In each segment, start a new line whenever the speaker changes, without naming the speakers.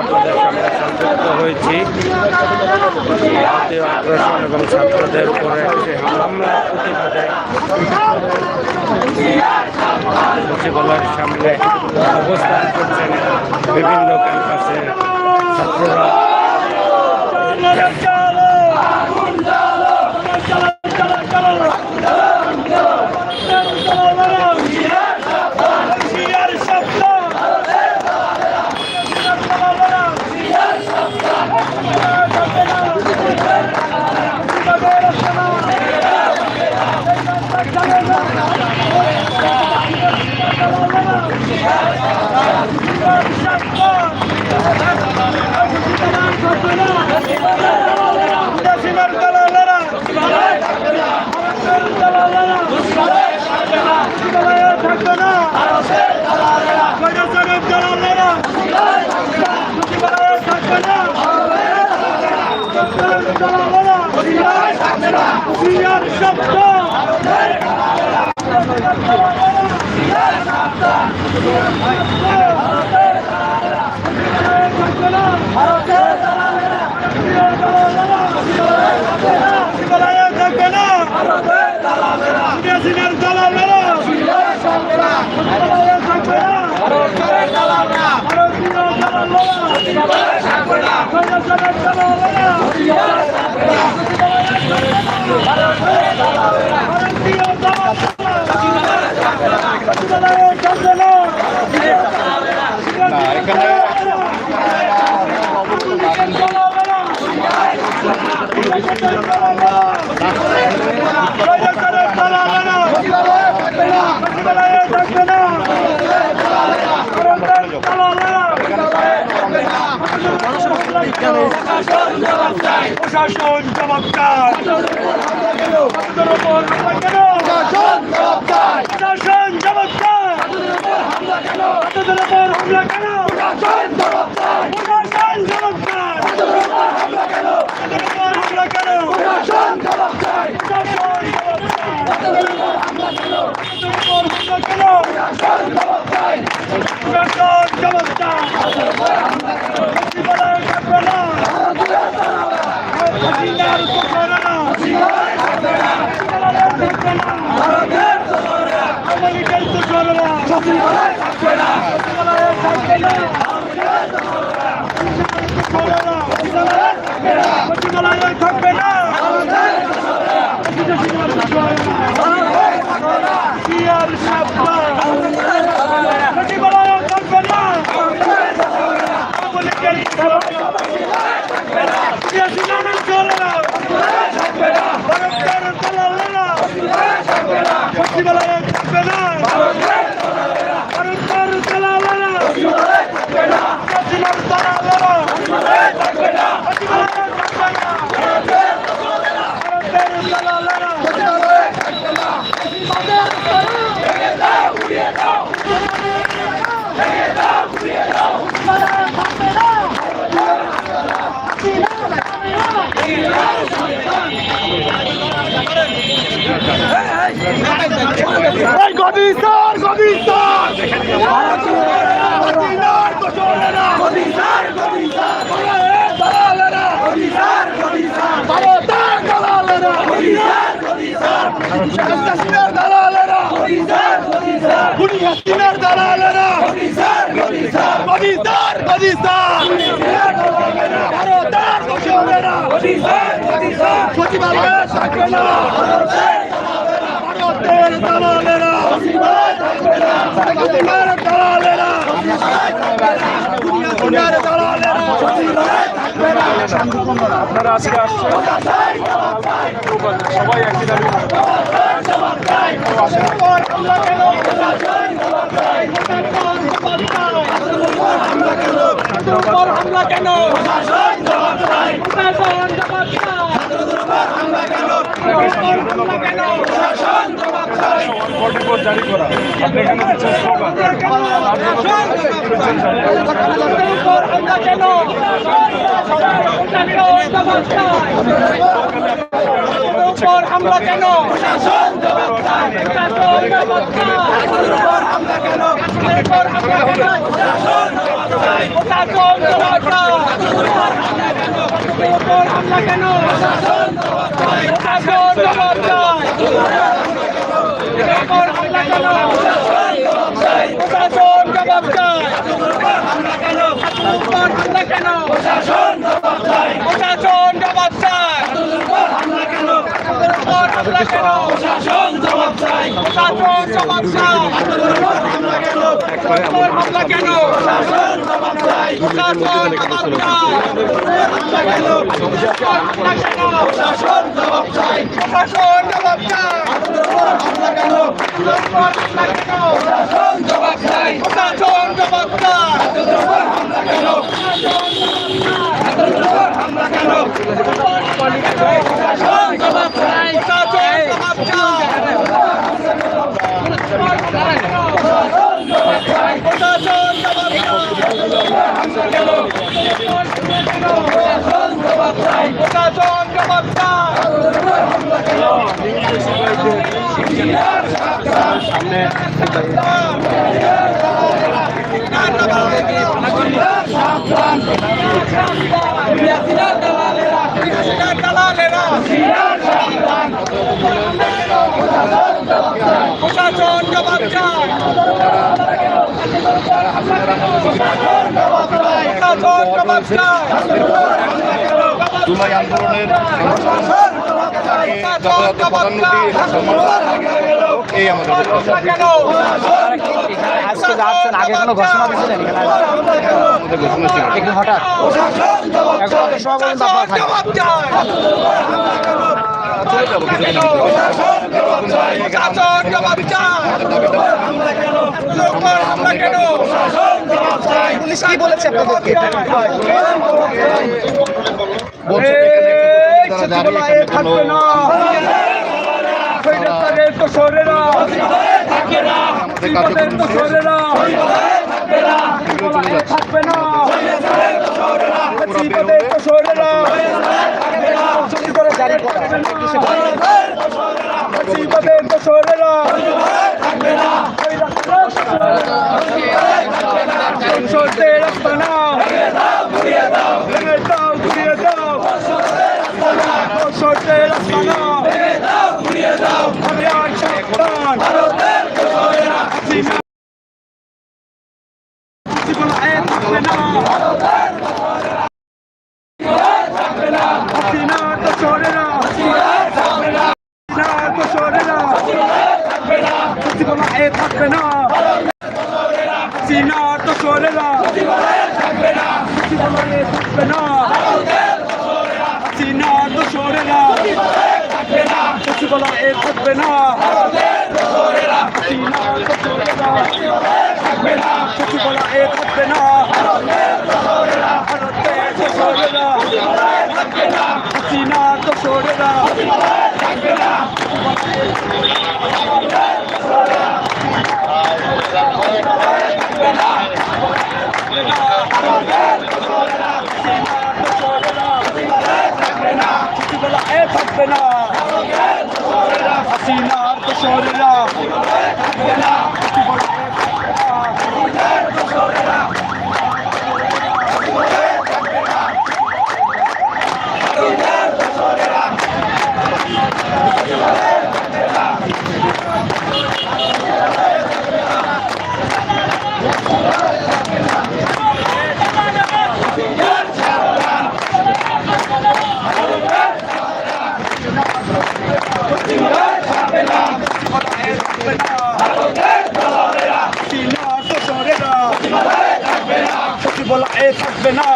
আপনাদের সামনে সংযুক্ত হয়েছি। ভারতীয় আগ্রাসন এবং ছাত্রদের উপরে হামলার প্রতিবাদে সচিবালয়ের সামনে অবস্থান করছেন বিভিন্ন ক্যাম্পাসের ছাত্ররা।
ভারতের থাকবে না প্রশাসন প্রশাসন আপনাদের উপর হামলা কেন প্রশাসন চমৎকার আপনাদের উপর হামলা কেন প্রশাসন চমৎকার প্রশাসন চমৎকার আপনাদের উপর হামলা কেন প্রশাসন চমৎকার সচিবালয় থাকবে না হাসিনার উপকার না সচিবালয় থাকবে না আমেরিকার উপকার না সচিবালয় থাকবে না সচিবালয় থাকবে না সচিবালয় থাকবে না সিয়ার সাবধান সচিবালয় থাকবে না আমেরিকার সিয়াসিনামের চলে না ভারতের দালালেরা সচিবালয়ে থাকবে না ভারতের দালালেরা সিয়াসিনার দালালেরা সচিবালয়ে থাকবে না ভারতের দালালেরা এই গদি স্যার গদি স্যার হাসিনার তো চলে না গদি স্যার গদি স্যার দালালেরা গদি স্যার গদি স্যার ভারতের দালালেরা গদি স্যার গদি স্যার হাসিনার দালালেরা গদি স্যার গদি স্যার গুনি হাসিনার দালালেরা গদি স্যার গদি স্যার, গদি স্যার। গদি স্যার ভারতের দোষরেরা গদি স্যার গদি স্যার। সচিবালয়ে থাকবে না ভারতের দালালেরা।
আপনারা আজকে আসছেন। সবাই একই দাবি
হামলা কেন?
রিপোর্ট জারি করা আপনি এখানে দিচ্ছেন
হামলা কেন হামলা কেন চায় উপর হামলা কেন প্রশাসন জবাব চায় প্রশাসন জবাব চায় কেন? প্রশাসন জবাব চাই। জবাব চায় প্রশাসন জবাব চায় উপর হামলা কেন প্রশাসন জবাব চায় প্রশাসন জবাব চায় উপর হামলা কেন প্রশাসন জবাব চায় প্রশাসন জবাব চায় উপর হামলা কেন প্রশাসন জবাব চায় প্রশাসন জবাব চায় উপর হামলা কেন উপর হামলা কেন প্রশাসন জবাব চায় প্রশাসন জবাব চায় উপর হামলা কেন উপর হামলা কেন উপর হামলা কেন প্রশাসন জবাব চায় প্রশাসন জবাব চায় প্রশাসন জবাব চায় প্রশাসন জবাব চায় প্রশাসন জবাব চায় প্রশাসন জবাব চায়
জুলাই আন্দোলনের
জবাব
এই আমাদের
আজকে যাচ্ছেন আগে কোনো ঘোষণা দিয়েছিলেন
আমাদের ছিল
একটু হঠাৎ। এখন সব পর্যন্ত আপনারা পুলিশ কি বলেছে আপনাদেরকে?
বলছে এখানে যারা জানে এখানে কোনো আমাদের কার্যক্রম
থাকবে না।
হবে
না
কি করে জারি করা
মুসিবতের তো সরে না সরতে রাস্তা না ঘুরিয়ে দাও ঘুরিয়ে দাও সরতে রাস্তা না আমি আর সাবধান জীবন আয়ে থাকবে না সরে না হাসিনা তো সরে না জীবন আয়ে থাকবে না হাসিনা তো সরে না থাকবে না না জীবন আয়ে থাকবে না হাসিনা তো সরে না জীবন আয়ে থাকবে না ভারতে তো সরে না হাসিনা তো সরে না বলা এ থাকবে না হাসিনা তো সরে না হাসিনা তো সরে না সত্যি বলা এ থাকবে না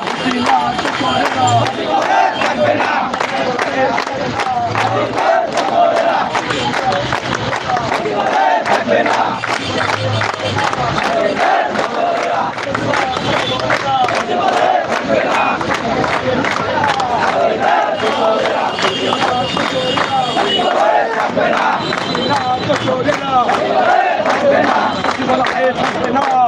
হাসিনা তো